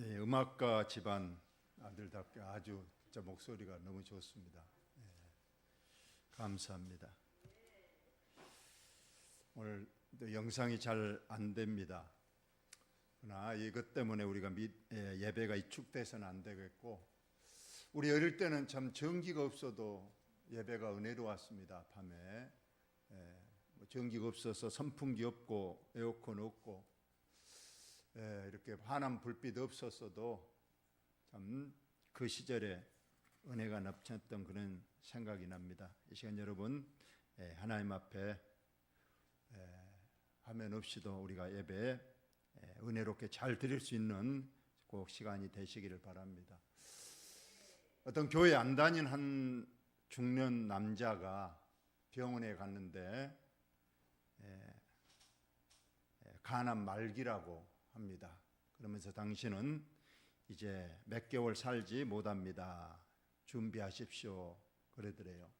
네, 음악가 집안 아들답게 아주 진짜 목소리가 너무 좋습니다. 네, 감사합니다. 오늘 또 영상이 잘 안 됩니다. 그러나 이것 때문에 우리가 미, 예, 예배가 이축돼서는 안 되겠고 우리 어릴 때는 참 전기가 없어도 예배가 은혜로웠습니다. 밤에 예, 뭐 전기가 없어서 선풍기 없고 에어컨 없고 예, 이렇게 환한 불빛 없었어도 참 그 시절에 은혜가 넘쳤던 그런 생각이 납니다. 이 시간 여러분 예, 하나님 앞에 예, 화면 없이도 우리가 예배 예, 은혜롭게 잘 드릴 수 있는 꼭 시간이 되시기를 바랍니다. 어떤 교회 안 다닌 한 중년 남자가 병원에 갔는데 예, 예, 간암 말기라고 합니다. 그러면서 당신은 이제 몇 개월 살지 못합니다. 준비하십시오. 그러더래요.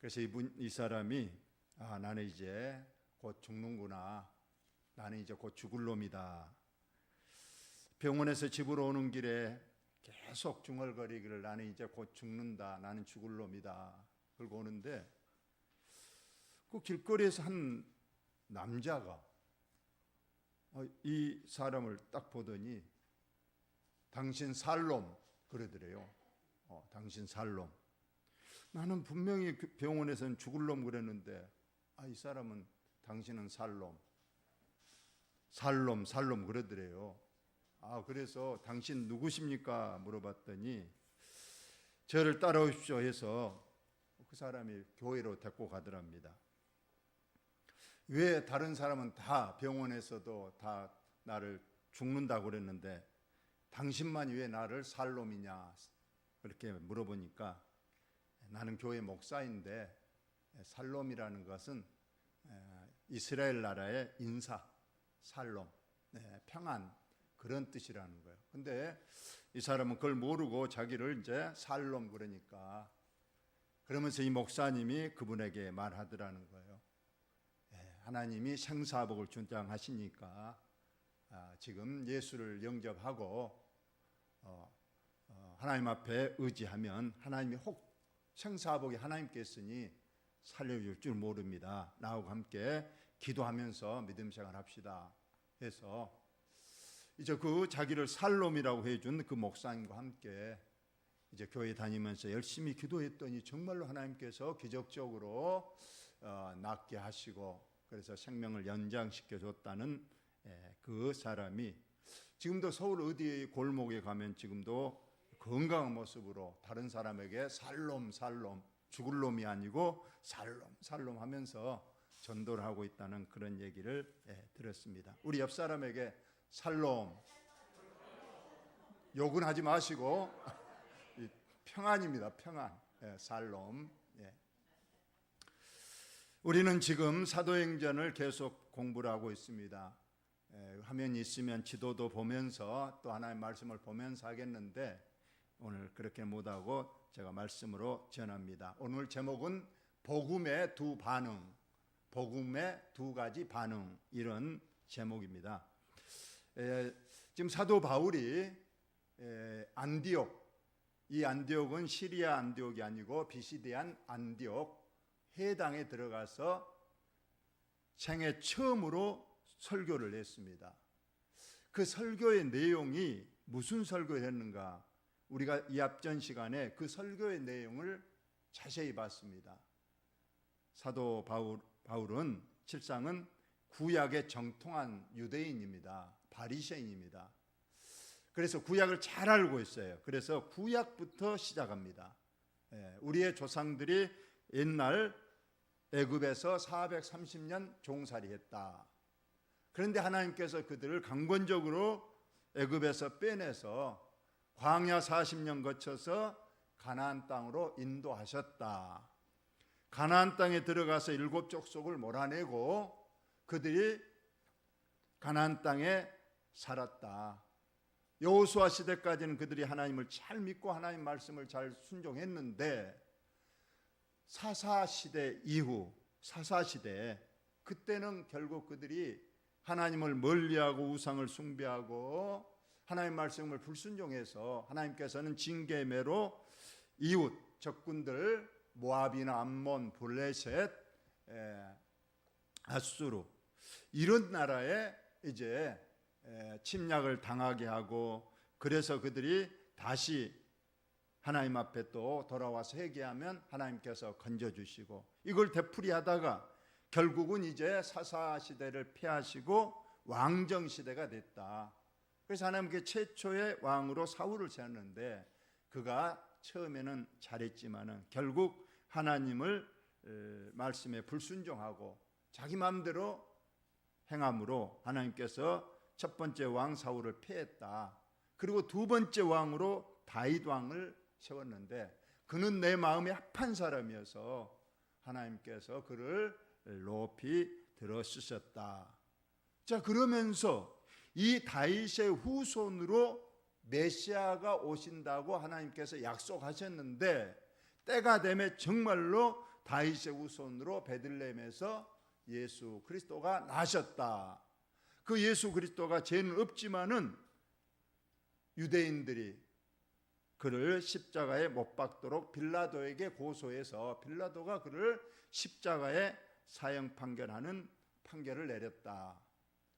그래서 이분 이 사람이 아 나는 이제 곧 죽는구나. 나는 이제 곧 죽을 놈이다. 병원에서 집으로 오는 길에 계속 중얼거리기를 나는 이제 곧 죽는다. 나는 죽을 놈이다. 그러고 오는데 그 길거리에서 한 남자가 어, 이 사람을 딱 보더니 당신 살놈 그러더래요. 어, 당신 살놈. 나는 분명히 그 병원에서는 죽을 놈 그랬는데 아, 이 사람은 당신은 살놈. 살놈, 살놈 그러더래요. 아, 그래서 당신 누구십니까? 물어봤더니 저를 따라오십시오 해서 그 사람이 교회로 데리고 가더랍니다. 왜 다른 사람은 다 병원에서도 다 나를 죽는다고 그랬는데 당신만이 왜 나를 살 놈이냐 그렇게 물어보니까 나는 교회 목사인데 살롬이라는 것은 이스라엘 나라의 인사 살롬 네, 평안 그런 뜻이라는 거예요. 근데 이 사람은 그걸 모르고 자기를 이제 살롬 그러니까 그러면서 이 목사님이 그분에게 말하더라는 거예요. 하나님이 생사복을 주장하시니까 아, 지금 예수를 영접하고 어, 어, 하나님 앞에 의지하면 하나님이 혹 생사복이 하나님께 있으니 살려줄 줄 모릅니다. 나하고 함께 기도하면서 믿음 생활합시다. 해서 이제 그 자기를 살롬이라고 해준 그 목사님과 함께 이제 교회 다니면서 열심히 기도했더니 정말로 하나님께서 기적적으로 어, 낫게 하시고 그래서 생명을 연장시켜 줬다는 예, 그 사람이 지금도 서울 어디 골목에 가면 지금도 건강한 모습으로 다른 사람에게 살롬 살롬 죽을 놈이 아니고 살롬 살롬 하면서 전도를 하고 있다는 그런 얘기를 예, 들었습니다. 우리 옆 사람에게 살롬 욕은 하지 마시고 평안입니다. 평안 예, 살롬 예. 우리는 지금 사도행전을 계속 공부를 하고 있습니다. 화면이 있으면 지도도 보면서 또 하나의 말씀을 보면서 하겠는데 오늘 그렇게 못하고 제가 말씀으로 전합니다. 오늘 제목은 복음의 두 반응, 복음의 두 가지 반응 이런 제목입니다. 에, 지금 사도 바울이 에, 안디옥 이 안디옥은 시리아 안디옥이 아니고 비시디안 안디옥 해당에 들어가서 생애 처음으로 설교를 했습니다. 그 설교의 내용이 무슨 설교를 했는가? 우리가 이 앞전 시간에 그 설교의 내용을 자세히 봤습니다. 사도 바울, 바울은 실상은 구약의 정통한 유대인입니다. 바리새인입니다. 그래서 구약을 잘 알고 있어요. 그래서 구약부터 시작합니다. 예, 우리의 조상들이 옛날 애굽에서 430년 종살이했다. 그런데 하나님께서 그들을 강권적으로 애굽에서 빼내서 광야 40년 거쳐서 가나안 땅으로 인도하셨다. 가나안 땅에 들어가서 일곱 족속을 몰아내고 그들이 가나안 땅에 살았다. 여호수아 시대까지는 그들이 하나님을 잘 믿고 하나님 말씀을 잘 순종했는데 사사 시대 이후 사사 시대 그때는 결국 그들이 하나님을 멀리하고 우상을 숭배하고 하나님 말씀을 불순종해서 하나님께서는 징계매로 이웃 적군들 모압이나 암몬, 블레셋, 에, 아수르 이런 나라에 이제 에, 침략을 당하게 하고 그래서 그들이 다시 하나님 앞에 또 돌아와서 회개하면 하나님께서 건져 주시고 이걸 되풀이하다가 결국은 이제 사사 시대를 피하시고 왕정 시대가 됐다. 그래서 하나님께 최초의 왕으로 사울을 세웠는데 그가 처음에는 잘했지만은 결국 하나님을 에, 말씀에 불순종하고 자기 마음대로 행함으로 하나님께서 첫 번째 왕 사울을 패했다. 그리고 두 번째 왕으로 다윗 왕을 세웠는데 그는 내 마음에 합한 사람이어서 하나님께서 그를 높이 들어 쓰셨다. 자 그러면서 이 다윗의 후손으로 메시아가 오신다고 하나님께서 약속하셨는데 때가 되면 정말로 다윗의 후손으로 베들레헴에서 예수 그리스도가 나셨다. 그 예수 그리스도가 죄는 없지만은 유대인들이 그를 십자가에 못 박도록 빌라도에게 고소해서 빌라도가 그를 십자가에 사형 판결하는 판결을 내렸다.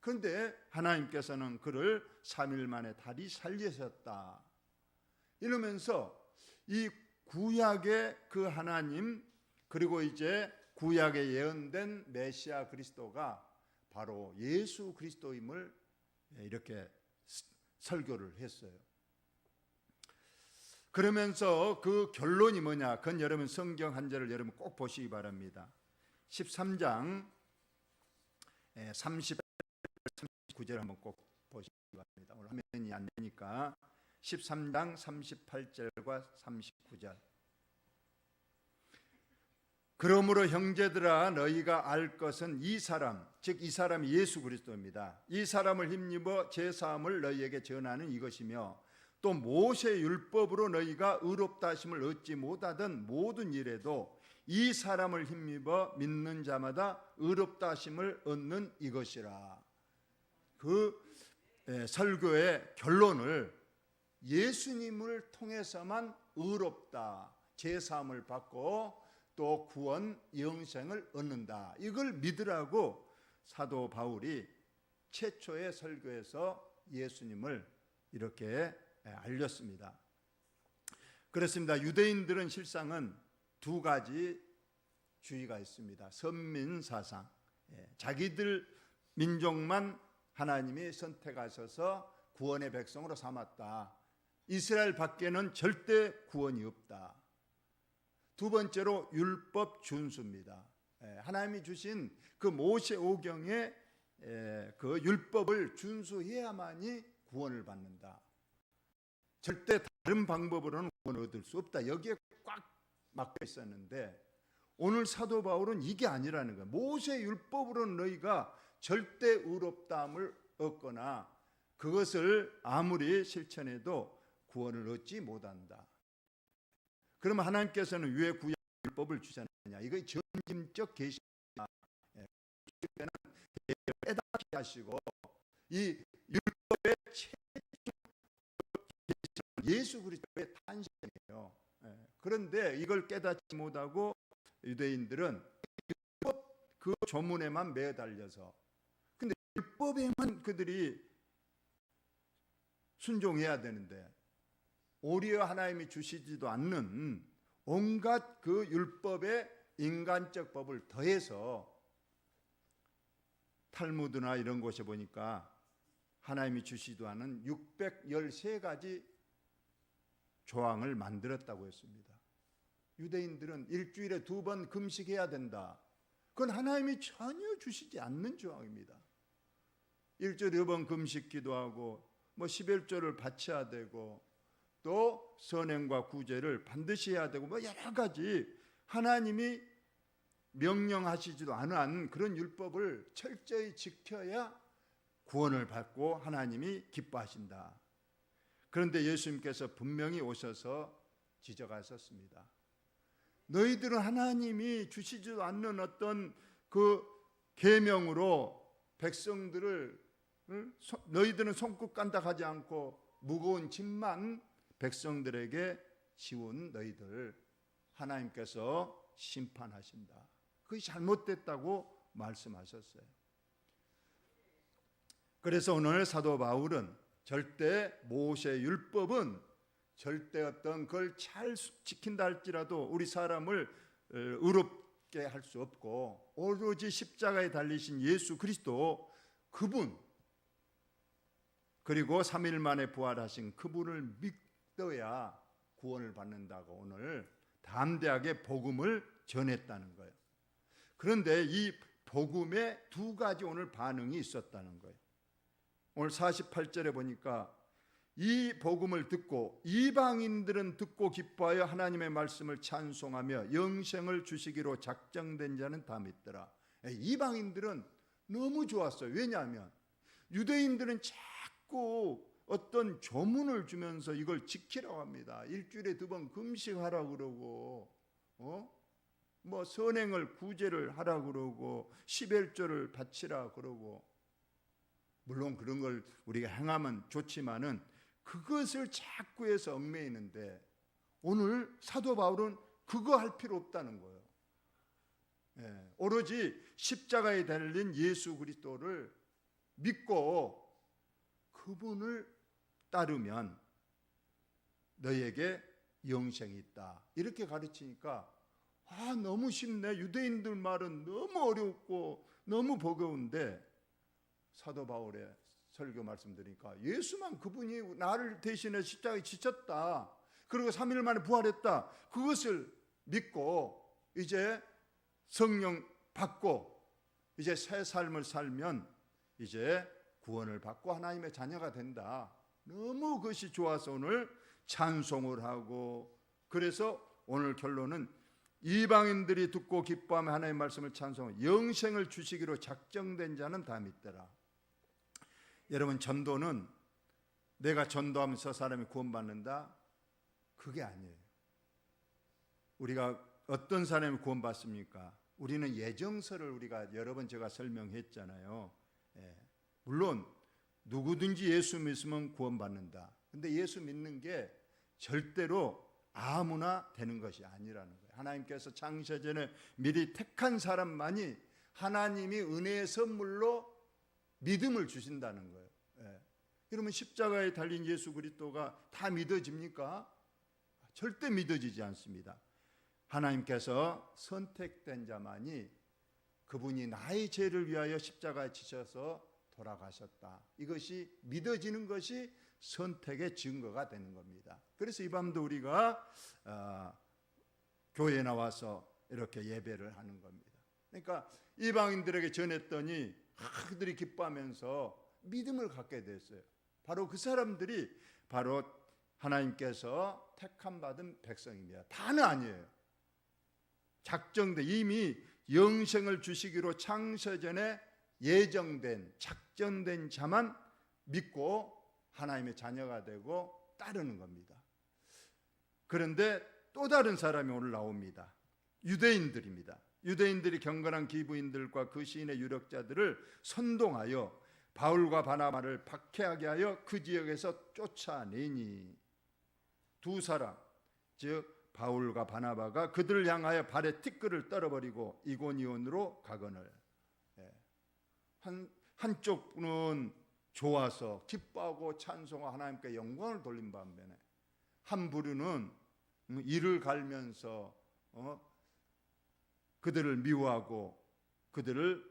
그런데 하나님께서는 그를 3일 만에 다리 살리셨다. 이러면서 이 구약의 그 하나님 그리고 이제 구약에 예언된 메시아 그리스도가 바로 예수 그리스도임을 이렇게 설교를 했어요. 그러면서 그 결론이 뭐냐? 그건 여러분 성경 한 절을 여러분 꼭 보시기 바랍니다. 13장 30 39절 한번 꼭 보시기 바랍니다. 오늘 화면이 안 되니까 13장 38절과 39절. 그러므로 형제들아 너희가 알 것은 이 사람 즉 이 사람이 예수 그리스도입니다. 이 사람을 힘입어 제 사함을 너희에게 전하는 이것이며 또 모세 율법으로 너희가 의롭다 하심을 얻지 못하던 모든 일에도 이 사람을 힘입어 믿는 자마다 의롭다 하심을 얻는 이것이라. 그 에, 설교의 결론을 예수님을 통해서만 의롭다 제 사함을 받고 또 구원 영생을 얻는다. 이걸 믿으라고 사도 바울이 최초의 설교에서 예수님을 이렇게 알렸습니다. 그렇습니다. 유대인들은 실상은 두 가지 주의가 있습니다. 선민 사상. 예, 자기들 민족만 하나님이 선택하셔서 구원의 백성으로 삼았다. 이스라엘 밖에는 절대 구원이 없다. 두 번째로 율법 준수입니다. 예, 하나님이 주신 그 모세 오경의 예, 그 율법을 준수해야만이 구원을 받는다. 절대 다른 방법으로는 구원을 얻을 수 없다. 여기에 꽉 막혀 있었는데 오늘 사도 바울은 이게 아니라는 거예요. 모세 율법으로는 너희가 절대 의롭다함을 얻거나 그것을 아무리 실천해도 구원을 얻지 못한다. 그러면 하나님께서는 왜 구약 율법을 주셨느냐? 이거 전임적 계시입니다. 깨닫게 하시고 이 율법의 예수 그리스도의 탄생이에요. 예. 그런데 이걸 깨닫지 못하고 유대인들은 율법 그 조문에만 매달려서 근데 율법에만 그들이 순종해야 되는데 오히려 하나님이 주시지도 않는 온갖 그 율법의 인간적 법을 더해서 탈무드나 이런 곳에 보니까 하나님이 주시도 않은 613가지 조항을 만들었다고 했습니다. 유대인들은 일주일에 두 번 금식해야 된다. 그건 하나님이 전혀 주시지 않는 조항입니다. 일주일에 번 금식 기도하고 뭐 11조를 바쳐야 되고 또 선행과 구제를 반드시 해야 되고 뭐 여러 가지 하나님이 명령하시지도 않은 그런 율법을 철저히 지켜야 구원을 받고 하나님이 기뻐하신다. 그런데 예수님께서 분명히 오셔서 지적하셨습니다. 너희들은 하나님이 주시지도 않는 어떤 그 계명으로 백성들을 너희들은 손끝 간닥하지 않고 무거운 짐만 백성들에게 지운 너희들 하나님께서 심판하신다. 그것이 잘못됐다고 말씀하셨어요. 그래서 오늘 사도 바울은 절대 모세 율법은 절대 어떤 걸 잘 지킨다 할지라도 우리 사람을 어, 의롭게 할 수 없고 오로지 십자가에 달리신 예수 그리스도 그분 그리고 3일 만에 부활하신 그분을 믿어야 구원을 받는다고 오늘 담대하게 복음을 전했다는 거예요. 그런데 이 복음에 두 가지 오늘 반응이 있었다는 거예요. 오늘 48절에 보니까 이 복음을 듣고 이방인들은 듣고 기뻐하여 하나님의 말씀을 찬송하며 영생을 주시기로 작정된 자는 다 믿더라. 예, 이방인들은 너무 좋았어요. 왜냐하면 유대인들은 자꾸 어떤 조문을 주면서 이걸 지키라고 합니다. 일주일에 두 번 금식하라 그러고, 어? 뭐 선행을 구제를 하라 그러고, 십일조를 바치라 그러고, 물론 그런 걸 우리가 행하면 좋지만은 그것을 자꾸 해서 얽매이는데 오늘 사도 바울은 그거 할 필요 없다는 거예요. 예, 오로지 십자가에 달린 예수 그리스도를 믿고 그분을 따르면 너에게 영생이 있다. 이렇게 가르치니까 아 너무 쉽네. 유대인들 말은 너무 어렵고 너무 버거운데 사도 바울의 설교 말씀드리니까 예수만 그분이 나를 대신해 십자가에 지쳤다. 그리고 3일 만에 부활했다. 그것을 믿고 이제 성령 받고 이제 새 삶을 살면 이제 구원을 받고 하나님의 자녀가 된다. 너무 그것이 좋아서 오늘 찬송을 하고 그래서 오늘 결론은 이방인들이 듣고 기뻐하며 하나님의 말씀을 찬송하고 영생을 주시기로 작정된 자는 다 믿더라. 여러분 전도는 내가 전도하면서 사람이 구원받는다? 그게 아니에요. 우리가 어떤 사람이 구원받습니까? 우리는 예정서를 우리가 여러 번 제가 설명했잖아요. 예. 물론 누구든지 예수 믿으면 구원받는다. 근데 예수 믿는 게 절대로 아무나 되는 것이 아니라는 거예요. 하나님께서 창세 전에 미리 택한 사람만이 하나님이 은혜의 선물로 믿음을 주신다는 거예요. 예. 그러면 십자가에 달린 예수 그리스도가 다 믿어집니까? 절대 믿어지지 않습니다. 하나님께서 선택된 자만이 그분이 나의 죄를 위하여 십자가에 지셔서 돌아가셨다. 이것이 믿어지는 것이 선택의 증거가 되는 겁니다. 그래서 이 밤도 우리가 어, 교회에 나와서 이렇게 예배를 하는 겁니다. 그러니까 이방인들에게 전했더니 아, 그들이 기뻐하면서 믿음을 갖게 됐어요. 바로 그 사람들이 바로 하나님께서 택함 받은 백성입니다. 다는 아니에요. 작정돼 이미 영생을 주시기로 창세전에 예정된 작정된 자만 믿고 하나님의 자녀가 되고 따르는 겁니다. 그런데 또 다른 사람이 오늘 나옵니다. 유대인들입니다. 유대인들이 경건한 기부인들과 그 시인의 유력자들을 선동하여 바울과 바나바를 박해하게 하여 그 지역에서 쫓아내니 두 사람 즉 바울과 바나바가 그들을 향하여 발에 티끌을 떨어버리고 이고니온으로 가거늘 예. 한 한쪽은 좋아서 기뻐하고 찬송하고 하나님께 영광을 돌린 반면에 한 부류는 음, 이를 갈면서 어? 그들을 미워하고 그들을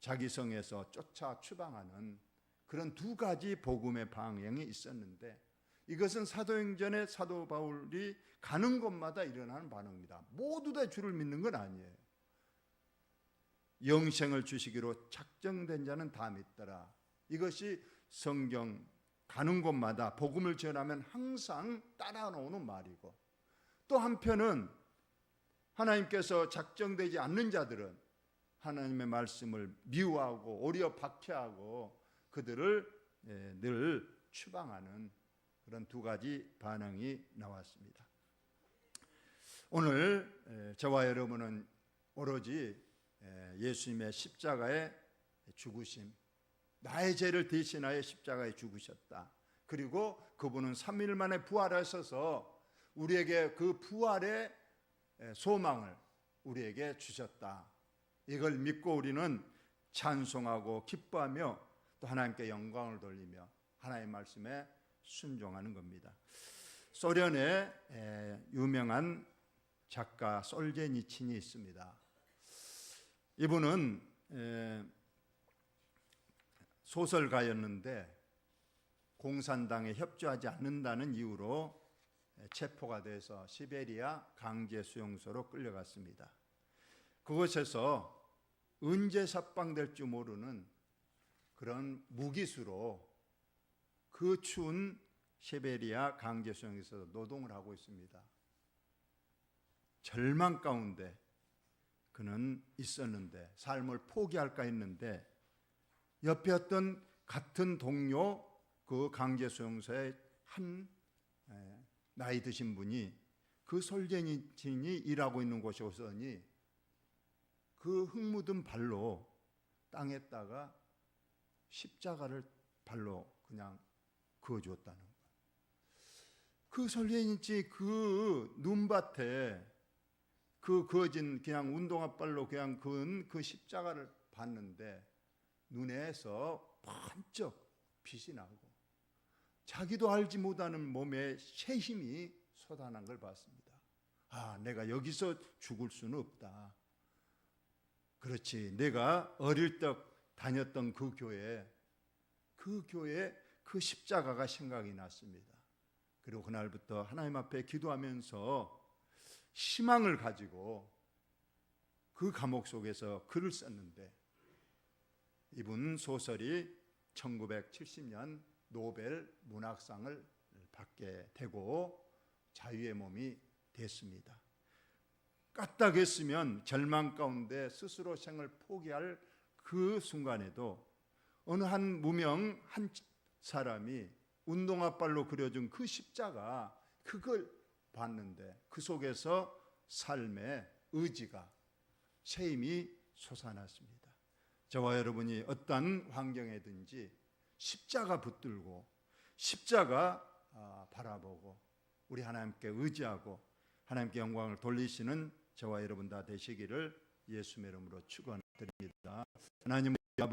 자기 성에서 쫓아 추방하는 그런 두 가지 복음의 방향이 있었는데 이것은 사도행전의 사도 바울이 가는 곳마다 일어나는 반응입니다. 모두 다 주를 믿는 건 아니에요. 영생을 주시기로 작정된 자는 다 믿더라. 이것이 성경 가는 곳마다 복음을 전하면 항상 따라오는 말이고 또 한편은 하나님께서 작정되지 않는 자들은 하나님의 말씀을 미워하고 오히려 박해하고 그들을 예, 늘 추방하는 그런 두 가지 반응이 나왔습니다. 오늘 예, 저와 여러분은 오로지 예, 예수님의 십자가의 죽으심 나의 죄를 대신하여 십자가에 죽으셨다. 그리고 그분은 3일 만에 부활하셔서 우리에게 그 부활의 소망을 우리에게 주셨다. 이걸 믿고 우리는 찬송하고 기뻐하며 또 하나님께 영광을 돌리며 하나님의 말씀에 순종하는 겁니다. 소련의 에, 유명한 작가 솔제니친이 있습니다. 이분은 에, 소설가였는데 공산당에 협조하지 않는다는 이유로 체포가 돼서 시베리아 강제 수용소로 끌려갔습니다. 그곳에서 언제 삽방될지 모르는 그런 무기수로 그 추운 시베리아 강제 수용소에서 노동을 하고 있습니다. 절망 가운데 그는 있었는데 삶을 포기할까 했는데 옆에 어떤 같은 동료 그 강제 수용소의 한 에, 나이 드신 분이 그 솔제니친이 일하고 있는 곳에 오더니 그 흙 묻은 발로 땅에다가 십자가를 발로 그냥 그어 주었다는 거예요. 그 솔제니치 그 눈밭에 그 그어진 그냥 운동화 발로 그냥 그은 그 십자가를 봤는데 눈에서 번쩍 빛이 나고 자기도 알지 못하는 몸에 새 힘이 솟아난 걸 봤습니다. 아, 내가 여기서 죽을 수는 없다. 그렇지. 내가 어릴 적 다녔던 그 교회, 그 교회 그 십자가가 생각이 났습니다. 그리고 그날부터 하나님 앞에 기도하면서 희망을 가지고 그 감옥 속에서 글을 썼는데 이분 소설이 1970년 노벨 문학상을 받게 되고 자유의 몸이 됐습니다. 까딱했으면 절망 가운데 스스로 생을 포기할 그 순간에도 어느 한 무명 한 사람이 운동화 발로 그려준 그 십자가 그걸 봤는데 그 속에서 삶의 의지가 새 힘이 솟아났습니다. 저와 여러분이 어떤 환경에든지 십자가 붙들고 십자가 아, 바라보고 우리 하나님께 의지하고 하나님께 영광을 돌리시는 저와 여러분 다 되시기를 예수의 이름으로 축원드립니다. 하나님